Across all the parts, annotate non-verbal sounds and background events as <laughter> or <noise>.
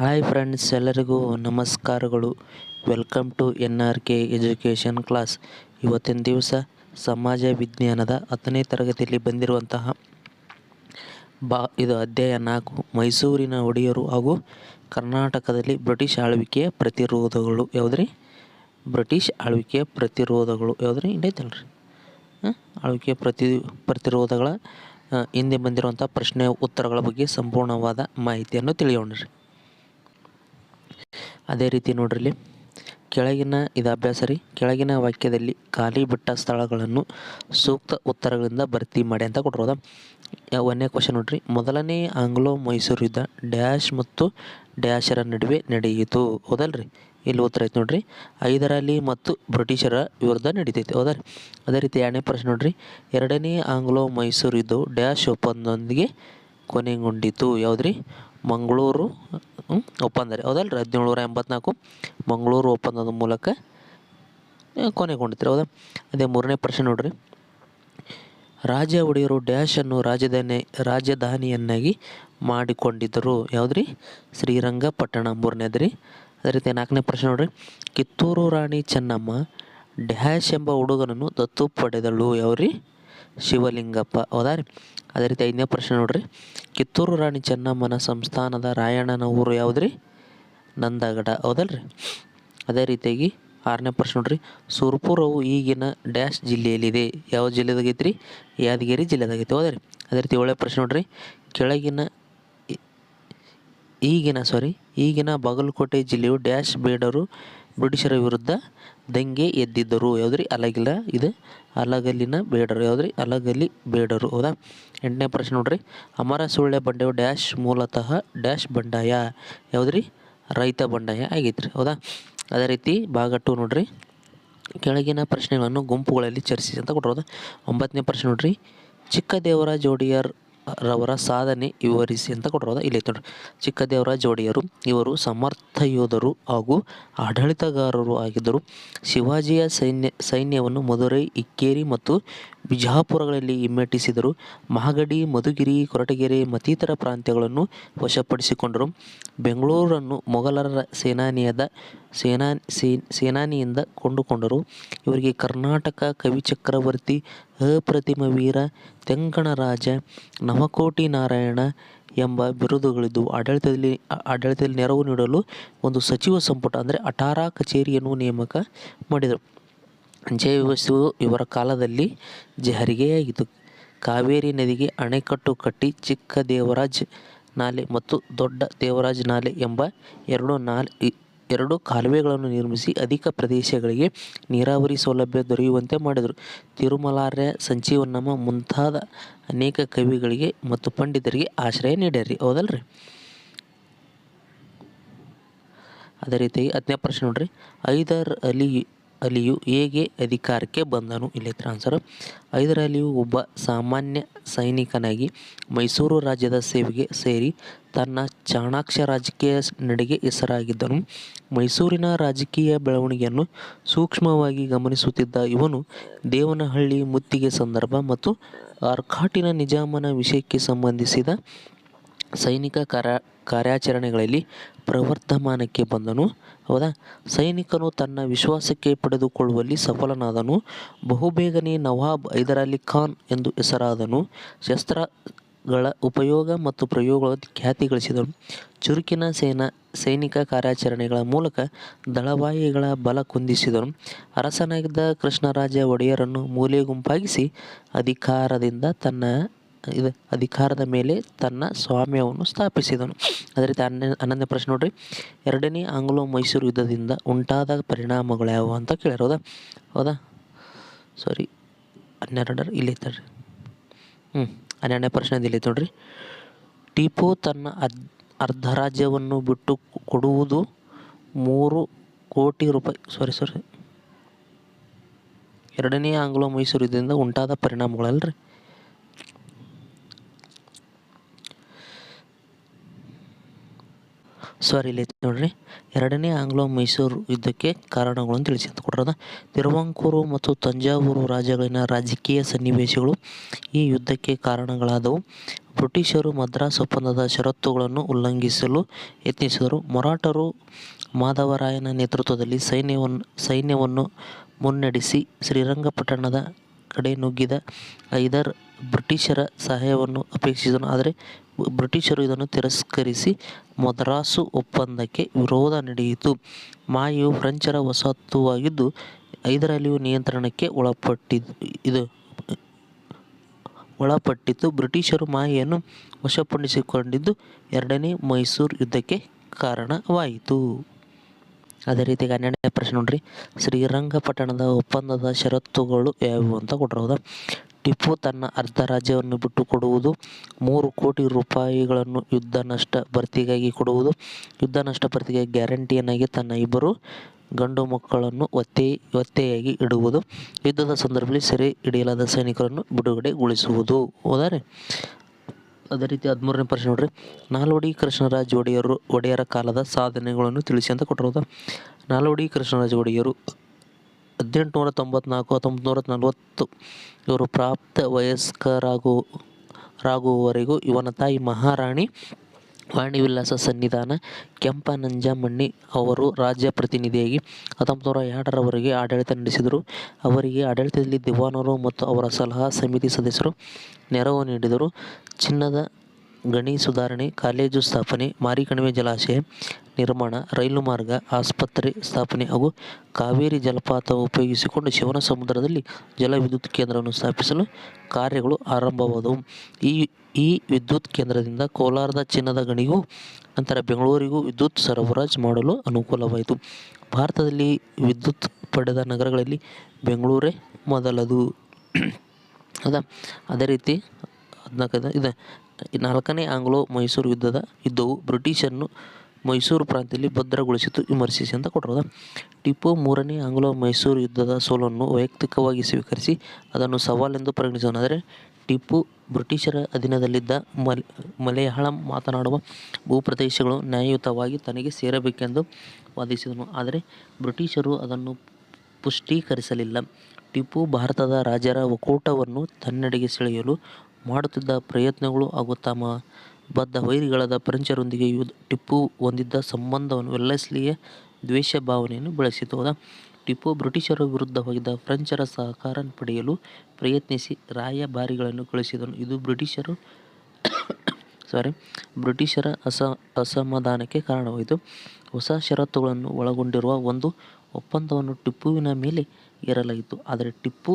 Hi friends ಎಲ್ಲರಿಗೂ ನಮಸ್ಕಾರಗಳು. Welcome to N R K education class ಇವತ್ತಿನ ದಿವಸ ಸಮಾಜ ವಿಜ್ಞಾನದ ಹತ್ತನೇ ತರಗತಿಯಲ್ಲಿ ಬಂದಿರುವಂತಹ ಬಾ, ಇದು ಅಧ್ಯಾಯ ನಾಲ್ಕು, ಮೈಸೂರಿನ ಒಡೆಯರು ಹಾಗೂ ಕರ್ನಾಟಕದಲ್ಲಿ ಬ್ರಿಟಿಷ್ ಆಳ್ವಿಕೆಯ ಪ್ರತಿರೋಧಗಳು. ಯಾವುದ್ರಿ? ಬ್ರಿಟಿಷ್ ಆಳ್ವಿಕೆಯ ಪ್ರತಿರೋಧಗಳು. ಯಾವುದ್ರಿ? ಇಂಡೈತಲ್ರಿ ರೀ ಆಳ್ವಿಕೆಯ ಪ್ರತಿ, ಪ್ರತಿರೋಧಗಳ ಹಿಂದೆ ಬಂದಿರುವಂಥ ಪ್ರಶ್ನೆ ಉತ್ತರಗಳ ಬಗ್ಗೆ ಸಂಪೂರ್ಣವಾದ ಮಾಹಿತಿಯನ್ನು ತಿಳಿಯೋಣ್ರಿ. ಅದೇ ರೀತಿ ನೋಡ್ರಿ. ಕೆಳಗಿನ ಇದು ಅಭ್ಯಾಸ ರೀ. ಕೆಳಗಿನ ವಾಕ್ಯದಲ್ಲಿ ಖಾಲಿ ಬಿಟ್ಟ ಸ್ಥಳಗಳನ್ನು ಸೂಕ್ತ ಉತ್ತರಗಳಿಂದ ಭರ್ತಿ ಮಾಡಿ ಅಂತ ಕೊಟ್ಟಿರೋದ. ಒಂದನೇ ಕ್ವಶನ್ ನೋಡ್ರಿ. ಮೊದಲನೇ ಆಂಗ್ಲೋ ಮೈಸೂರು ಯುದ್ಧ ಡ್ಯಾಶ್ ಮತ್ತು ಡ್ಯಾಶರ ನಡುವೆ ನಡೆಯಿತು. ಹೌದಲ್ರಿ ಇಲ್ಲಿ ಉತ್ತರ ಐತೆ ನೋಡ್ರಿ. ಐದರಲ್ಲಿ ಮತ್ತು ಬ್ರಿಟಿಷರ ವಿರುದ್ಧ ನಡೀತೈತೆ. ಹೌದಾ ಅದೇ ರೀತಿ ಎರಡನೇ ಪ್ರಶ್ನೆ ನೋಡ್ರಿ. ಎರಡನೇ ಆಂಗ್ಲೋ ಮೈಸೂರು ಯುದ್ಧವು ಡ್ಯಾಶ್ ಒಪ್ಪಂದೊಂದಿಗೆ ಕೊನೆಗೊಂಡಿತು. ಯಾವುದ್ರಿ? ಮಂಗಳೂರು ಒಪ್ಪಂದ ರೀ ಹೌದಲ್ರಿ? ಹದಿನೇಳು ನೂರ ಎಂಬತ್ನಾಲ್ಕು ಮಂಗಳೂರು ಒಪ್ಪಂದದ ಮೂಲಕ ಕೊನೆಗೊಂಡಿತ್ತು ಹೌದಾ? ಅದೇ ಮೂರನೇ ಪ್ರಶ್ನೆ ನೋಡ್ರಿ. ರಾಜ ಒಡೆಯರು ಡ್ಯಾಶನ್ನು ರಾಜಧಾನಿ, ರಾಜಧಾನಿಯನ್ನಾಗಿ ಮಾಡಿಕೊಂಡಿದ್ದರು. ಯಾವುದ್ರಿ? ಶ್ರೀರಂಗಪಟ್ಟಣ ಮೂರನೇದು ರೀ ಅದೇ ರೀತಿ ನಾಲ್ಕನೇ ಪ್ರಶ್ನೆ ನೋಡ್ರಿ. ಕಿತ್ತೂರು ರಾಣಿ ಚೆನ್ನಮ್ಮ ಡ್ಯಾಶ್ ಎಂಬ ಹುಡುಗನನ್ನು ದತ್ತು ಪಡೆದಳು. ಯಾವ್ರಿ? ಶಿವಲಿಂಗಪ್ಪ. ಹೌದಾ ರೀ? ಅದೇ ರೀತಿ ಐದನೇ ಪ್ರಶ್ನೆ ನೋಡ್ರಿ. ಕಿತ್ತೂರು ರಾಣಿ ಚೆನ್ನಮ್ಮನ ಸಂಸ್ಥಾನದ ರಾಯಣ್ಣನ ಊರು ಯಾವುದ್ರಿ? ನಂದಗಡ, ಹೌದಲ್ರಿ? ಅದೇ ರೀತಿಯಾಗಿ ಆರನೇ ಪ್ರಶ್ನೆ ನೋಡ್ರಿ. ಸುರ್ಪುರವು ಈಗಿನ ಡ್ಯಾಶ್ ಜಿಲ್ಲೆಯಲ್ಲಿದೆ. ಯಾವ ಜಿಲ್ಲೆದಾಗೈತ್ರಿ? ಯಾದಗಿರಿ ಜಿಲ್ಲೆದಾಗೈತೆ, ಹೌದ್ರಿ? ಅದೇ ರೀತಿ ಏಳನೇ ಪ್ರಶ್ನೆ ನೋಡ್ರಿ. ಕೆಳಗಿನ ಈಗಿನ ಸಾರಿ ಈಗಿನ ಬಾಗಲಕೋಟೆ ಜಿಲ್ಲೆಯು ಡ್ಯಾಶ್ ಬೇಡರು ಬ್ರಿಟಿಷರ ವಿರುದ್ಧ ದಂಗೆ ಎದ್ದಿದ್ದರು. ಯಾವುದ್ರಿ? ಅಲಗಿಲ. ಇದು ಅಲಗಲ್ಲಿನ ಬೇಡರು. ಯಾವುದ್ರಿ? ಅಲಗಲ್ಲಿ ಬೇಡರು. ಹೌದಾ? ಎಂಟನೇ ಪ್ರಶ್ನೆ ನೋಡ್ರಿ. ಅಮರ ಸುಳ್ಳೆ ಬಂಡೆಯು ಡ್ಯಾಶ್ ಮೂಲತಃ ಡ್ಯಾಶ್ ಬಂಡಾಯ. ಯಾವುದ್ರಿ? ರೈತ ಬಂಡಾಯ ಆಗೈತ್ರಿ. ಹೌದಾ? ಅದೇ ರೀತಿ ಭಾಗ ಟು ನೋಡ್ರಿ. ಕೆಳಗಿನ ಪ್ರಶ್ನೆಗಳನ್ನು ಗುಂಪುಗಳಲ್ಲಿ ಚರ್ಚಿಸಿ ಅಂತ ಕೊಟ್ಟಿರೋದು ಒಂಬತ್ತನೇ ಪ್ರಶ್ನೆ ನೋಡ್ರಿ. ಚಿಕ್ಕ ದೇವರ ಒಡೆಯರ್ ರವರ ಸಾಧನೆ ವಿವರಿಸಿ ಅಂತ ಕೊಟ್ಟಿರೋದು. ಇಲ್ಲಿ ನೋಡ್ರಿ. ಚಿಕ್ಕ ಜೋಡಿಯರು, ಇವರು ಸಮರ್ಥ ಯೋಧರು ಹಾಗೂ ಆಡಳಿತಗಾರರು ಆಗಿದ್ದರು. ಶಿವಾಜಿಯ ಸೈನ್ಯ, ಸೈನ್ಯವನ್ನು ಮಧುರೈ ಇಕ್ಕೇರಿ ಮತ್ತು ಬಿಜಾಪುರಗಳಲ್ಲಿ ಹಿಮ್ಮೆಟ್ಟಿಸಿದರು. ಮಹಾಗಡಿ ಮಧುಗಿರಿ, ಕೊರಟಗೆರೆ ಮತ್ತಿತರ ಪ್ರಾಂತ್ಯಗಳನ್ನು ವಶಪಡಿಸಿಕೊಂಡರು. ಬೆಂಗಳೂರನ್ನು ಮೊಘಲರ ಸೇನಾನಿಯದ ಸೇನಾ ಸೇನಾನಿಯಿಂದ ಕೊಂಡುಕೊಂಡರು. ಇವರಿಗೆ ಕರ್ನಾಟಕ ಕವಿ ಚಕ್ರವರ್ತಿ, ಅಪ್ರತಿಮ ವೀರ, ತೆಂಕಣರಾಜ, ನವಕೋಟಿ ನಾರಾಯಣ ಎಂಬ ಬಿರುದುಗಳಿದ್ದವು ಆಡಳಿತದಲ್ಲಿ ಆಡಳಿತದಲ್ಲಿ ನೆರವು ನೀಡಲು ಒಂದು ಸಚಿವ ಸಂಪುಟ, ಅಂದರೆ ಅಠಾರಾ ಕಚೇರಿಯನ್ನು ನೇಮಕ ಮಾಡಿದರು. ಜಯವಸು ಇವರ ಕಾಲದಲ್ಲಿ ಜಾರಿಗೆಯಾಗಿತ್ತು ಕಾವೇರಿ ನದಿಗೆ ಅಣೆಕಟ್ಟು ಕಟ್ಟಿ ಚಿಕ್ಕ ದೇವರಾಜ್ ನಾಲೆ ಮತ್ತು ದೊಡ್ಡ ದೇವರಾಜ್ ನಾಲೆ ಎಂಬ ಎರಡು ನಾಲೆ ಎರಡು ಕಾಲುವೆಗಳನ್ನು ನಿರ್ಮಿಸಿ ಅಧಿಕ ಪ್ರದೇಶಗಳಿಗೆ ನೀರಾವರಿ ಸೌಲಭ್ಯ ದೊರೆಯುವಂತೆ ಮಾಡಿದರು. ತಿರುಮಲಾರ್ಯ ಸಂಜೀವನಮ್ಮ ಮುಂತಾದ ಅನೇಕ ಕವಿಗಳಿಗೆ ಮತ್ತು ಪಂಡಿತರಿಗೆ ಆಶ್ರಯ ನೀಡ್ಯಾರಿ ಹೌದಲ್ರಿ? ಅದೇ ರೀತಿ ಹತ್ತನೇ ಪ್ರಶ್ನೆ ನೋಡ್ರಿ. ಐದರ್ ಅಲಿ ಅಲಿಯು ಹೇಗೆ ಅಧಿಕಾರಕ್ಕೆ ಬಂದನು? ಇಲ್ಲೈತ್ರ ಆನ್ಸರ್ ಐದರ ಅಲಿಯು ಒಬ್ಬ ಸಾಮಾನ್ಯ ಸೈನಿಕನಾಗಿ ಮೈಸೂರು ರಾಜ್ಯದ ಸೇವೆಗೆ ಸೇರಿ ತನ್ನ ಚಾಣಾಕ್ಷ ರಾಜಕೀಯ ನಡೆಗೆ ಹೆಸರಾಗಿದ್ದನು. ಮೈಸೂರಿನ ರಾಜಕೀಯ ಬೆಳವಣಿಗೆಯನ್ನು ಸೂಕ್ಷ್ಮವಾಗಿ ಗಮನಿಸುತ್ತಿದ್ದ ಇವನು ದೇವನಹಳ್ಳಿ ಮುತ್ತಿಗೆ ಸಂದರ್ಭ ಮತ್ತು ಆರ್ಕಾಟಿನ ನಿಜಾಮನ ವಿಷಯಕ್ಕೆ ಸಂಬಂಧಿಸಿದ ಸೈನಿಕ ಕಾರ್ಯ ಕಾರ್ಯಾಚರಣೆಗಳಲ್ಲಿ ಪ್ರವರ್ಧಮಾನಕ್ಕೆ ಬಂದನು. ಹೌದಾ? ಸೈನಿಕನು ತನ್ನ ವಿಶ್ವಾಸಕ್ಕೆ ಪಡೆದುಕೊಳ್ಳುವಲ್ಲಿ ಸಫಲನಾದನು. ಬಹುಬೇಗನೆ ನವಾಬ್ ಹೈದರಾಲಿ ಖಾನ್ ಎಂದು ಹೆಸರಾದನು. ಶಸ್ತ್ರಗಳ ಉಪಯೋಗ ಮತ್ತು ಪ್ರಯೋಗಗಳ ಖ್ಯಾತಿ ಗಳಿಸಿದನು. ಚುರುಕಿನ ಸೇನಾ, ಸೈನಿಕ ಕಾರ್ಯಾಚರಣೆಗಳ ಮೂಲಕ ದಳವಾಯಿಗಳ ಬಲ ಕುಂದಿಸಿದನು. ಅರಸನಾಗಿದ್ದ ಕೃಷ್ಣರಾಜ ಒಡೆಯರನ್ನು ಮೂಲೆ ಗುಂಪಾಗಿಸಿ ಅಧಿಕಾರದಿಂದ ತನ್ನ ಇದು ಅಧಿಕಾರದ ಮೇಲೆ ತನ್ನ ಸ್ವಾಮ್ಯವನ್ನು ಸ್ಥಾಪಿಸಿದನು. ಅದೇ ರೀತಿ ಹನ್ನೆ, ಹನ್ನೊಂದನೇ ಪ್ರಶ್ನೆ ನೋಡ್ರಿ. ಎರಡನೇ ಆಂಗ್ಲೋ ಮೈಸೂರು ಯುದ್ಧದಿಂದ ಉಂಟಾದ ಪರಿಣಾಮಗಳು ಯಾವುವು ಅಂತ ಕೇಳ್ಯಾರ ಹೌದಾ? ಹೌದಾ ಸಾರಿ ಹನ್ನೆರಡರ ಇಲ್ಲಿ ತಡ್ರಿ ಹ್ಞೂ ಹನ್ನೆರಡನೇ ಪ್ರಶ್ನೆ ಇಲ್ಲಿ ನೋಡ್ರಿ. ಟಿಪ್ಪು ತನ್ನ ಅದ್ ಅರ್ಧ ರಾಜ್ಯವನ್ನು ಬಿಟ್ಟು ಕೊಡುವುದು ಮೂರು ಕೋಟಿ ರೂಪಾಯಿ ಸಾರಿ ಸಾರಿ ಎರಡನೇ ಆಂಗ್ಲೋ ಮೈಸೂರು ಯುದ್ಧದಿಂದ ಉಂಟಾದ ಪರಿಣಾಮಗಳಲ್ರಿ. ಸಾರಿ, ಇಲ್ಲಿ ನೋಡ್ರಿ. ಎರಡನೇ ಆಂಗ್ಲೋ ಮೈಸೂರು ಯುದ್ಧಕ್ಕೆ ಕಾರಣಗಳನ್ನು ತಿಳಿಸಿ ಅಂತ ತಿರುವಂಕೂರು ತಿರುವಾಂಕೂರು ಮತ್ತು ತಂಜಾವೂರು ರಾಜ್ಯಗಳಿನ ರಾಜಕೀಯ ಸನ್ನಿವೇಶಗಳು ಈ ಯುದ್ಧಕ್ಕೆ ಕಾರಣಗಳಾದವು. ಬ್ರಿಟಿಷರು ಮದ್ರಾಸ್ ಒಪ್ಪಂದದ ಷರತ್ತುಗಳನ್ನು ಉಲ್ಲಂಘಿಸಲು ಯತ್ನಿಸಿದರು. ಮರಾಠರು ಮಾಧವರಾಯನ ನೇತೃತ್ವದಲ್ಲಿ ಸೈನ್ಯವನ್ನು ಸೈನ್ಯವನ್ನು ಮುನ್ನಡೆಸಿ ಶ್ರೀರಂಗಪಟ್ಟಣದ ಕಡೆ ನುಗ್ಗಿದ ಹೈದರ್ ಬ್ರಿಟಿಷರ ಸಹಾಯವನ್ನು ಅಪೇಕ್ಷಿಸಿದನು. ಆದರೆ ಬ್ರಿಟಿಷರು ಇದನ್ನು ತಿರಸ್ಕರಿಸಿ ಮದ್ರಾಸು ಒಪ್ಪಂದಕ್ಕೆ ವಿರೋಧ ನಡೆಯಿತು. ಮಾಯು ಫ್ರೆಂಚರ ವಸಾಹತುವಾಗಿದ್ದು ಐದರಲ್ಲಿಯೂ ನಿಯಂತ್ರಣಕ್ಕೆ ಒಳಪಟ್ಟಿತು. ಬ್ರಿಟಿಷರು ಮಾಯೆಯನ್ನು ವಶಪಡಿಸಿಕೊಂಡಿದ್ದು ಎರಡನೇ ಮೈಸೂರು ಯುದ್ಧಕ್ಕೆ ಕಾರಣವಾಯಿತು. ಅದೇ ರೀತಿ ಹನ್ನೆರಡನೇ ಪ್ರಶ್ನೆ ನೋಡ್ರಿ ಶ್ರೀರಂಗಪಟ್ಟಣದ ಒಪ್ಪಂದದ ಷರತ್ತುಗಳು ಯಾವುವು ಅಂತ ಕೊಟ್ಟಿರೋದು. ಟಿಪ್ಪು ತನ್ನ ಅರ್ಧ ರಾಜ್ಯವನ್ನು ಬಿಟ್ಟು ಕೊಡುವುದು, ಮೂರು ಕೋಟಿ ರೂಪಾಯಿಗಳನ್ನು ಯುದ್ಧ ನಷ್ಟ ಭರ್ತಿಗಾಗಿ ಕೊಡುವುದು. ಯುದ್ಧ ನಷ್ಟ ಭರ್ತಿಗೆ ಗ್ಯಾರಂಟಿಯನ್ನಾಗಿ ತನ್ನ ಇಬ್ಬರು ಗಂಡು ಮಕ್ಕಳನ್ನು ಒತ್ತೆ, ಒತ್ತೆಯಾಗಿ ಇಡುವುದು. ಯುದ್ಧದ ಸಂದರ್ಭದಲ್ಲಿ ಸೆರೆ ಹಿಡಿಯಲಾದ ಸೈನಿಕರನ್ನು ಬಿಡುಗಡೆಗೊಳಿಸುವುದು. ಹೌದಾ ಅದೇ ರೀತಿ ಹದಿಮೂರನೇ ಪ್ರಶ್ನೆ ನೋಡ್ರಿ ನಾಲ್ವಡಿ ಕೃಷ್ಣರಾಜ ಒಡೆಯರು ಒಡೆಯರ ಕಾಲದ ಸಾಧನೆಗಳನ್ನು ತಿಳಿಸಿ ಅಂತ ಕೊಟ್ಟಿರೋದು. ನಾಲ್ವಡಿ ಕೃಷ್ಣರಾಜ ಒಡೆಯರು ಹದಿನೆಂಟುನೂರ ತೊಂಬತ್ನಾಲ್ಕು ಹತ್ತೊಂಬತ್ತುನೂರ ನಲವತ್ತು ಇವರು ಪ್ರಾಪ್ತ ವಯಸ್ಕರಾಗುವವರೆಗೂ ಇವನ ತಾಯಿ ಮಹಾರಾಣಿ ವಾಣಿವಿಲಾಸ ಸನ್ನಿಧಾನ ಕೆಂಪನಂಜಮ್ಮಣ್ಣಿ ಅವರು ರಾಜ್ಯ ಪ್ರತಿನಿಧಿಯಾಗಿ ಹತ್ತೊಂಬತ್ತು ನೂರ ಎರಡರವರೆಗೆ ಆಡಳಿತ ನಡೆಸಿದರು. ಅವರಿಗೆ ಆಡಳಿತದಲ್ಲಿ ದಿವಾನರು ಮತ್ತು ಅವರ ಸಲಹಾ ಸಮಿತಿ ಸದಸ್ಯರು ನೆರವು ನೀಡಿದರು. ಚಿನ್ನದ ಗಣಿ ಸುಧಾರಣೆ, ಕಾಲೇಜು ಸ್ಥಾಪನೆ, ಮಾರಿಕಣಿವೆ ಜಲಾಶಯ ನಿರ್ಮಾಣ, ರೈಲು ಮಾರ್ಗ, ಆಸ್ಪತ್ರೆ ಸ್ಥಾಪನೆ ಹಾಗೂ ಕಾವೇರಿ ಜಲಪಾತ ಉಪಯೋಗಿಸಿಕೊಂಡು ಶಿವನ ಸಮುದ್ರದಲ್ಲಿ ಜಲವಿದ್ಯುತ್ ಕೇಂದ್ರವನ್ನು ಸ್ಥಾಪಿಸಲು ಕಾರ್ಯಗಳು ಆರಂಭವಾದವು. ಈ ಈ ವಿದ್ಯುತ್ ಕೇಂದ್ರದಿಂದ ಕೋಲಾರದ ಚಿನ್ನದ ಗಣಿಗೂ ನಂತರ ಬೆಂಗಳೂರಿಗೂ ವಿದ್ಯುತ್ ಸರಬರಾಜು ಮಾಡಲು ಅನುಕೂಲವಾಯಿತು. ಭಾರತದಲ್ಲಿ ವಿದ್ಯುತ್ ಪಡೆದ ನಗರಗಳಲ್ಲಿ ಬೆಂಗಳೂರೇ ಮೊದಲದು. ಅದ ಅದೇ ರೀತಿ ಹದಿನಾಲ್ಕನೇ ನಾಲ್ಕನೇ ಆಂಗ್ಲೋ ಮೈಸೂರು ಯುದ್ಧದ ಯುದ್ಧವು ಬ್ರಿಟಿಷರನ್ನು ಮೈಸೂರು ಪ್ರಾಂತ್ಯದಲ್ಲಿ ಭದ್ರಗೊಳಿಸಿತು, ವಿಮರ್ಶಿಸಿ ಅಂತ ಕೊಟ್ಟಿರೋದು. ಟಿಪ್ಪು ಮೂರನೇ ಆಂಗ್ಲೋ ಮೈಸೂರು ಯುದ್ಧದ ಸೋಲನ್ನು ವೈಯಕ್ತಿಕವಾಗಿ ಸ್ವೀಕರಿಸಿ, ಅದನ್ನು ಸವಾಲೆಂದು ಪರಿಗಣಿಸಿದನು. ಆದರೆ ಟಿಪ್ಪು ಬ್ರಿಟಿಷರ ಅಧೀನದಲ್ಲಿದ್ದ ಮಲಯಾಳಂ ಮಾತನಾಡುವ ಭೂಪ್ರದೇಶಗಳು ನ್ಯಾಯಯುತವಾಗಿ ತನಗೆ ಸೇರಬೇಕೆಂದು ವಾದಿಸಿದನು. ಆದರೆ ಬ್ರಿಟಿಷರು ಅದನ್ನು ಪುಷ್ಟೀಕರಿಸಲಿಲ್ಲ. ಟಿಪ್ಪು ಭಾರತದ ರಾಜರ ಒಕ್ಕೂಟವನ್ನು ತನ್ನೆಡೆಗೆ ಸೆಳೆಯಲು ಮಾಡುತ್ತಿದ್ದ ಪ್ರಯತ್ನಗಳು ಹಾಗೂ ತಮ್ಮ ಬದ್ಧ ವೈರಿಗಳಾದ ಫ್ರೆಂಚರೊಂದಿಗೆ ಟಿಪ್ಪು ಹೊಂದಿದ್ದ ಸಂಬಂಧವನ್ನು ವೆಲ್ಲೆಸ್ಲಿಯ ದ್ವೇಷಭಾವನೆಯನ್ನು ಬೆಳೆಸಿತು. ಹೌದಾ ಟಿಪ್ಪು ಬ್ರಿಟಿಷರ ವಿರುದ್ಧವಾಗಿದ್ದ ಫ್ರೆಂಚರ ಸಹಕಾರ ಪಡೆಯಲು ಪ್ರಯತ್ನಿಸಿ ರಾಯಭಾರಿಗಳನ್ನು ಕಳುಹಿಸಿದನು. ಇದು ಬ್ರಿಟಿಷರ <coughs> ಅಸಮಾಧಾನಕ್ಕೆ ಕಾರಣವಾಯಿತು. ಹೊಸ ಷರತ್ತುಗಳನ್ನು ಒಳಗೊಂಡಿರುವ ಒಂದು ಒಪ್ಪಂದವನ್ನು ಟಿಪ್ಪುವಿನ ಮೇಲೆ ಇರಲಾಯಿತು ಆದರೆ ಟಿಪ್ಪು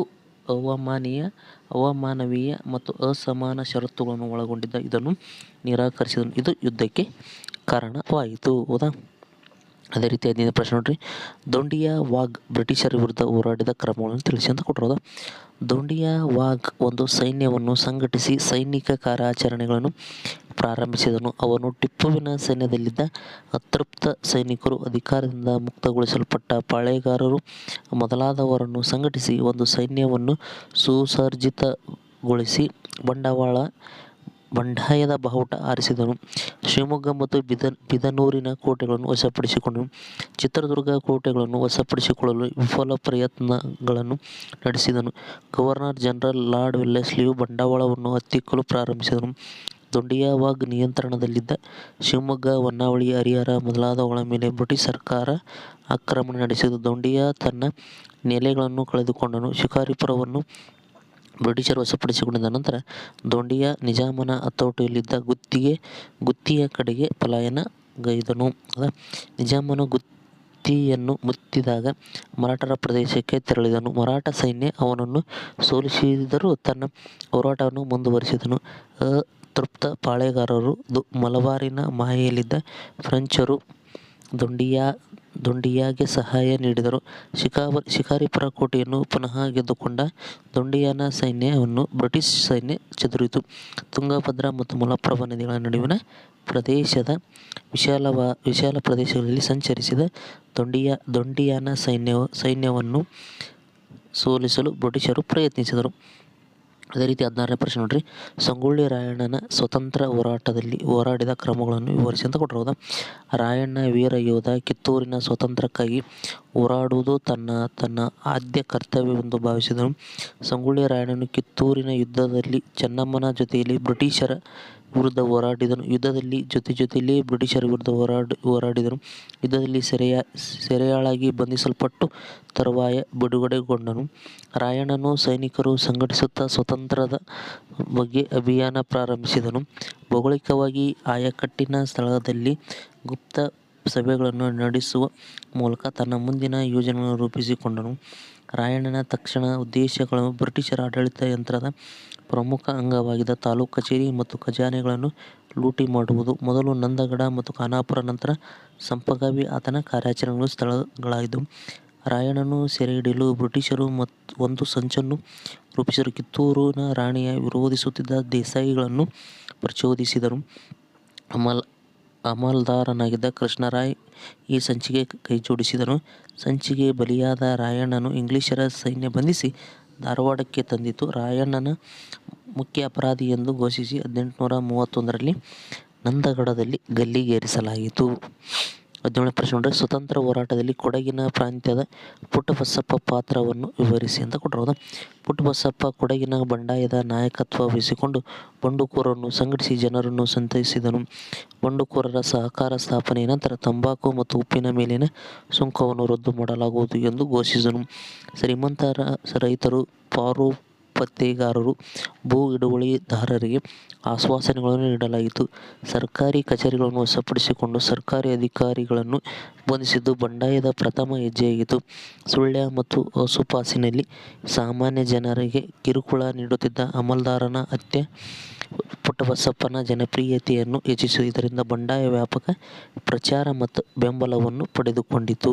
ಅಮಾನವೀಯ ಮತ್ತು ಅಸಮಾನ ಷರತ್ತುಗಳನ್ನು ಒಳಗೊಂಡಿದ್ದ ಇದನ್ನು ನಿರಾಕರಿಸಿದ ಇದು ಯುದ್ಧಕ್ಕೆ ಕಾರಣವಾಯಿತು. ಹೌದಾ ಅದೇ ರೀತಿ ಹದಿನೈದು ಪ್ರಶ್ನೆ ನೋಡ್ರಿ ದೊಂಡಿಯ ವಾಗ್ ಬ್ರಿಟಿಷರ ವಿರುದ್ಧ ಹೋರಾಡಿದ ಕ್ರಮಗಳನ್ನು ತಿಳಿಸಿ ಅಂತ ಕೊಟ್ಟಿರೋದು. ದೊಂಡಿಯಾ ವಾಘ್ ಒಂದು ಸೈನ್ಯವನ್ನು ಸಂಘಟಿಸಿ ಸೈನಿಕ ಕಾರ್ಯಾಚರಣೆಗಳನ್ನು ಪ್ರಾರಂಭಿಸಿದನು. ಅವನು ಟಿಪ್ಪುವಿನ ಸೈನ್ಯದಲ್ಲಿದ್ದ ಅತೃಪ್ತ ಸೈನಿಕರು, ಅಧಿಕಾರದಿಂದ ಮುಕ್ತಗೊಳಿಸಲ್ಪಟ್ಟ ಪಾಳೆಗಾರರು ಮೊದಲಾದವರನ್ನು ಸಂಘಟಿಸಿ ಒಂದು ಸೈನ್ಯವನ್ನು ಸುಸಜ್ಜಿತಗೊಳಿಸಿ ಬಂಡಾಯದ ಬಾವುಟ ಆರಿಸಿದನು ಶಿವಮೊಗ್ಗ ಮತ್ತು ಬಿದನೂರಿನ ಕೋಟೆಗಳನ್ನು ವಶಪಡಿಸಿಕೊಂಡನು. ಚಿತ್ರದುರ್ಗ ಕೋಟೆಗಳನ್ನು ವಶಪಡಿಸಿಕೊಳ್ಳಲು ವಿಫಲ ಪ್ರಯತ್ನಗಳನ್ನು ನಡೆಸಿದನು. ಗವರ್ನರ್ ಜನರಲ್ ಲಾರ್ಡ್ ವೆಲ್ಲೆಸ್ಲಿಯು ಬಂಡವಾಳವನ್ನು ಹತ್ತಿಕ್ಕಲು ಪ್ರಾರಂಭಿಸಿದನು. ದೊಂಡಿಯಾವಾಗ್ ನಿಯಂತ್ರಣದಲ್ಲಿದ್ದ ಶಿವಮೊಗ್ಗ, ಹೊನ್ನಾವಳಿ, ಹರಿಹರ ಮೊದಲಾದವುಗಳ ಮೇಲೆ ಬ್ರಿಟಿಷ್ ಸರ್ಕಾರ ಆಕ್ರಮಣ ನಡೆಸಿದ ದೊಂಡಿಯಾ ತನ್ನ ನೆಲೆಗಳನ್ನು ಕಳೆದುಕೊಂಡನು. ಶಿಕಾರಿಪುರವನ್ನು ಬ್ರಿಟಿಷರು ವಶಪಡಿಸಿಕೊಂಡಿದ್ದ ನಂತರ ದೊಂಡಿಯ ನಿಜಾಮನ ಹತೋಟಿಯಲ್ಲಿದ್ದ ಗುತ್ತಿಗೆ, ಗುತ್ತಿಯ ಕಡೆಗೆ ಪಲಾಯನಗೈದನು. ನಿಜಾಮನು ಗುತ್ತಿಯನ್ನು ಮುತ್ತಿದಾಗ ಮರಾಠರ ಪ್ರದೇಶಕ್ಕೆ ತೆರಳಿದನು. ಮರಾಠ ಸೈನ್ಯ ಅವನನ್ನು ಸೋಲಿಸಿದರೂ ತನ್ನ ಹೋರಾಟವನ್ನು ಮುಂದುವರಿಸಿದನು. ಅತೃಪ್ತ ಪಾಳೆಗಾರರು ಮಲಬಾರಿನ ಮಾಯೆಯಲ್ಲಿದ್ದ ಫ್ರೆಂಚರು ದೊಂಡಿಯಾಗೆ ಸಹಾಯ ನೀಡಿದರು. ಶಿಕಾರಿಪುರ ಕೋಟೆಯನ್ನು ಪುನಃ ಗೆದ್ದುಕೊಂಡ ದೊಂಡಿಯಾನ ಸೈನ್ಯವನ್ನು ಬ್ರಿಟಿಷ್ ಸೈನ್ಯ ಚದುರಿತು. ತುಂಗಭದ್ರಾ ಮತ್ತು ಮಲಪ್ರಭಾ ನದಿಗಳ ನಡುವಿನ ಪ್ರದೇಶದ ವಿಶಾಲ ಪ್ರದೇಶಗಳಲ್ಲಿ ಸಂಚರಿಸಿದ ದೊಂಡಿಯಾನ ಸೈನ್ಯವನ್ನು ಸೋಲಿಸಲು ಬ್ರಿಟಿಷರು ಪ್ರಯತ್ನಿಸಿದರು. ಅದೇ ರೀತಿ ಹದಿನಾರನೇ ಪ್ರಶ್ನೆ ನೋಡ್ರಿ. ಸಂಗೊಳ್ಳಿ ರಾಯಣ್ಣನ ಸ್ವತಂತ್ರ ಹೋರಾಟದಲ್ಲಿ ಹೋರಾಡಿದ ಕ್ರಮಗಳನ್ನು ವಿವರಿಸಿ ಅಂತ ಕೊಟ್ಟಿರೋದು ರಾಯಣ್ಣ ವೀರ ಯೋಧ ಕಿತ್ತೂರಿನ ಸ್ವತಂತ್ರಕ್ಕಾಗಿ ಹೋರಾಡುವುದು ತನ್ನ ತನ್ನ ಆದ್ಯ ಕರ್ತವ್ಯವೆಂದು ಭಾವಿಸಿದನು. ಸಂಗೊಳ್ಳಿ ರಾಯಣ್ಣನು ಕಿತ್ತೂರಿನ ಯುದ್ಧದಲ್ಲಿ ಚೆನ್ನಮ್ಮನ ಜೊತೆಯಲ್ಲಿ ಬ್ರಿಟಿಷರ ವಿರುದ್ಧ ಹೋರಾಡಿದನು. ಯುದ್ಧದಲ್ಲಿ ಜೊತೆ ಜೊತೆಯಲ್ಲೇ ಬ್ರಿಟಿಷರ ವಿರುದ್ಧ ಹೋರಾಡಿ, ಹೋರಾಡಿದನು. ಯುದ್ಧದಲ್ಲಿ ಸೆರೆಯ, ಸೆರೆಯಾಳಾಗಿ ಬಂಧಿಸಲ್ಪಟ್ಟು ತರುವಾಯ ಬಿಡುಗಡೆಗೊಂಡನು. ರಾಯಣ್ಣನು ಸೈನಿಕರು ಸಂಘಟಿಸುತ್ತಾ ಸ್ವತಂತ್ರದ ಬಗ್ಗೆ ಅಭಿಯಾನ ಪ್ರಾರಂಭಿಸಿದನು. ಭೌಗೋಳಿಕವಾಗಿ ಆಯಕಟ್ಟಿನ ಸ್ಥಳದಲ್ಲಿ ಗುಪ್ತ ಸಭೆಗಳನ್ನು ನಡೆಸುವ ಮೂಲಕ ತನ್ನ ಮುಂದಿನ ಯೋಜನೆಗಳನ್ನು ರೂಪಿಸಿಕೊಂಡನು. ರಾಯಣ್ಣನ ತಕ್ಷಣ ಉದ್ದೇಶಗಳು ಬ್ರಿಟಿಷರ ಆಡಳಿತ ಯಂತ್ರದ ಪ್ರಮುಖ ಅಂಗವಾಗಿದ್ದ ತಾಲೂಕು ಕಚೇರಿ ಮತ್ತು ಖಜಾನೆಗಳನ್ನು ಲೂಟಿ ಮಾಡುವುದು ಮೊದಲು ನಂದಗಡ ಮತ್ತು ಖಾನಾಪುರ, ನಂತರ ಸಂಪಗಾವಿ ಆತನ ಕಾರ್ಯಾಚರಣೆಗಳ ಸ್ಥಳಗಳಾಗಿದ್ದವು. ಸೆರೆ ಹಿಡಿಯಲು ಬ್ರಿಟಿಷರು ಮತ್ತು ಒಂದು ಸಂಚನ್ನು ರೂಪಿಸಿದರು. ಕಿತ್ತೂರಿನ ರಾಣಿಯ ವಿರೋಧಿಸುತ್ತಿದ್ದ ದೇಸಾಯಿಗಳನ್ನು ಪ್ರಚೋದಿಸಿದರು. ಅಮಲ್, ಅಮಲ್ದಾರನಾಗಿದ್ದ ಕೃಷ್ಣರಾಯ್ ಈ ಸಂಚಿಗೆ ಕೈಜೋಡಿಸಿದನು. ಸಂಚಿಗೆ ಬಲಿಯಾದ ರಾಯಣ್ಣನು ಇಂಗ್ಲಿಷರ ಸೈನ್ಯ ಬಂಧಿಸಿ ಧಾರವಾಡಕ್ಕೆ ತಂದಿತು. ರಾಯಣ್ಣನ ಮುಖ್ಯ ಅಪರಾಧಿ ಎಂದು ಘೋಷಿಸಿ ಹದಿನೆಂಟುನೂರ ಮೂವತ್ತೊಂದರಲ್ಲಿ ನಂದಗಡದಲ್ಲಿ ಗಲ್ಲಿಗೇರಿಸಲಾಯಿತು. ಹದಿನೇಳನೇ ಪ್ರಶ್ನೆ ಸ್ವತಂತ್ರ ಹೋರಾಟದಲ್ಲಿ ಕೊಡಗಿನ ಪ್ರಾಂತ್ಯದ ಪುಟ್ಟಬಸಪ್ಪ ಪಾತ್ರವನ್ನು ವಿವರಿಸಿ ಅಂತ ಕೊಟ್ಟಿರೋದು. ಪುಟ್ಟಬಸಪ್ಪ ಕೊಡಗಿನ ಬಂಡಾಯದ ನಾಯಕತ್ವ ವಹಿಸಿಕೊಂಡು ಬಂಡುಕೋರನ್ನು ಸಂಘಟಿಸಿ ಜನರನ್ನು ಸಂತೈಸಿದನು. ಬಂಡುಕೋರರ ಸಹಕಾರ ಸ್ಥಾಪನೆಯ ನಂತರ ತಂಬಾಕು ಮತ್ತು ಉಪ್ಪಿನ ಮೇಲಿನ ಸುಂಕವನ್ನು ರದ್ದು ಮಾಡಲಾಗುವುದು ಎಂದು ಘೋಷಿಸಿದನು. ಶ್ರೀಮಂತರ ರೈತರು ಪಾರುಪತ್ಯೆಗಾರರು ಭೂ ಹಿಡುವಳಿದಾರರಿಗೆ ಆಶ್ವಾಸನೆಗಳನ್ನು ನೀಡಲಾಯಿತು. ಸರ್ಕಾರಿ ಕಚೇರಿಗಳನ್ನು ವಶಪಡಿಸಿಕೊಂಡು ಸರ್ಕಾರಿ ಅಧಿಕಾರಿಗಳನ್ನು ಬಂಧಿಸಿದ್ದು ಬಂಡಾಯದ ಪ್ರಥಮ ಹೆಜ್ಜೆಯಾಗಿತ್ತು. ಸುಳ್ಯ ಮತ್ತು ಆಸುಪಾಸಿನಲ್ಲಿ ಸಾಮಾನ್ಯ ಜನರಿಗೆ ಕಿರುಕುಳ ನೀಡುತ್ತಿದ್ದ ಅಮಲ್ದಾರನ ಹತ್ಯೆ, ಪುಟ್ಟಬಸಪ್ಪನ ಜನಪ್ರಿಯತೆಯನ್ನು ಹೆಚ್ಚಿಸಿತು ಇದರಿಂದ ಬಂಡಾಯ ವ್ಯಾಪಕ ಪ್ರಚಾರ ಮತ್ತು ಬೆಂಬಲವನ್ನು ಪಡೆದುಕೊಂಡಿತು.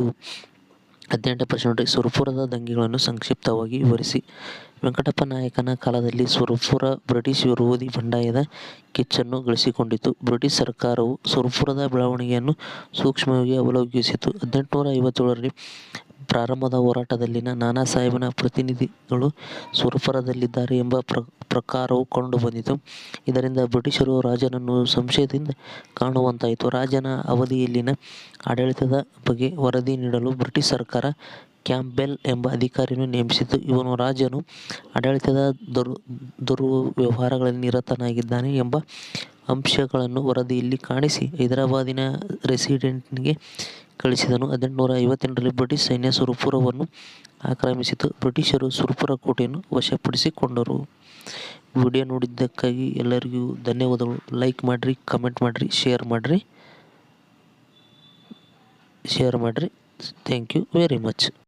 ಹದಿನೆಂಟನೇ ಪ್ರಶ್ನೆ ನೋಡ್ರಿ ಸುರಪುರದ ದಂಗೆಗಳನ್ನು ಸಂಕ್ಷಿಪ್ತವಾಗಿ ವಿವರಿಸಿ. ವೆಂಕಟಪ್ಪ ನಾಯಕನ ಕಾಲದಲ್ಲಿ ಸುರಪುರ ಬ್ರಿಟಿಷ್ ವಿರೋಧಿ ಬಂಡಾಯದ ಕಿಚ್ಚನ್ನು ಗಳಿಸಿಕೊಂಡಿತು. ಬ್ರಿಟಿಷ್ ಸರ್ಕಾರವು ಸುರಪುರದ ಬೆಳವಣಿಗೆಯನ್ನು ಸೂಕ್ಷ್ಮವಾಗಿ ಅವಲೋಕಿಸಿತು. ಹದಿನೆಂಟುನೂರ ಐವತ್ತೇಳರಲ್ಲಿ ಪ್ರಾರಂಭದ ಹೋರಾಟದಲ್ಲಿನ ನಾನಾ ಸಾಹೇಬನ ಪ್ರತಿನಿಧಿಗಳು ಸುರಪುರದಲ್ಲಿದ್ದಾರೆ ಎಂಬ ಪ್ರ ಪ್ರಕಾರವು ಕಂಡುಬಂದಿತು. ಇದರಿಂದ ಬ್ರಿಟಿಷರು ರಾಜನನ್ನು ಸಂಶಯದಿಂದ ಕಾಣುವಂತಾಯಿತು. ರಾಜನ ಅವಧಿಯಲ್ಲಿನ ಆಡಳಿತದ ಬಗ್ಗೆ ವರದಿ ನೀಡಲು ಬ್ರಿಟಿಷ್ ಸರ್ಕಾರ ಕ್ಯಾಂಪ್ಬೆಲ್ ಎಂಬ ಅಧಿಕಾರಿಯನ್ನು ನೇಮಿಸಿತು. ಇವನು ರಾಜನು ಆಡಳಿತದ ದುರ್, ದುರ್ವ್ಯವಹಾರಗಳಲ್ಲಿ ನಿರತನಾಗಿದ್ದಾನೆ ಎಂಬ ಅಂಶಗಳನ್ನು ವರದಿಯಲ್ಲಿ ಕಾಣಿಸಿ ಹೈದರಾಬಾದಿನ ರೆಸಿಡೆಂಟ್ಗೆ ಕಳಿಸಿದನು. ಹದಿನೆಂಟುನೂರ ಐವತ್ತೆಂಟರಲ್ಲಿ ಬ್ರಿಟಿಷ್ ಸೈನ್ಯ ಸುರಪುರವನ್ನು ಆಕ್ರಮಿಸಿತು. ಬ್ರಿಟಿಷರು ಸುರಪುರ ಕೋಟೆಯನ್ನು ವಶಪಡಿಸಿಕೊಂಡರು. ವಿಡಿಯೋ ನೋಡಿದ್ದಕ್ಕಾಗಿ ಎಲ್ಲರಿಗೂ ಧನ್ಯವಾದಗಳು. ಲೈಕ್ ಮಾಡಿರಿ ಕಮೆಂಟ್ ಮಾಡಿರಿ ಶೇರ್ ಮಾಡಿರಿ. ಶೇರ್ ಮಾಡಿರಿ. Thank you very much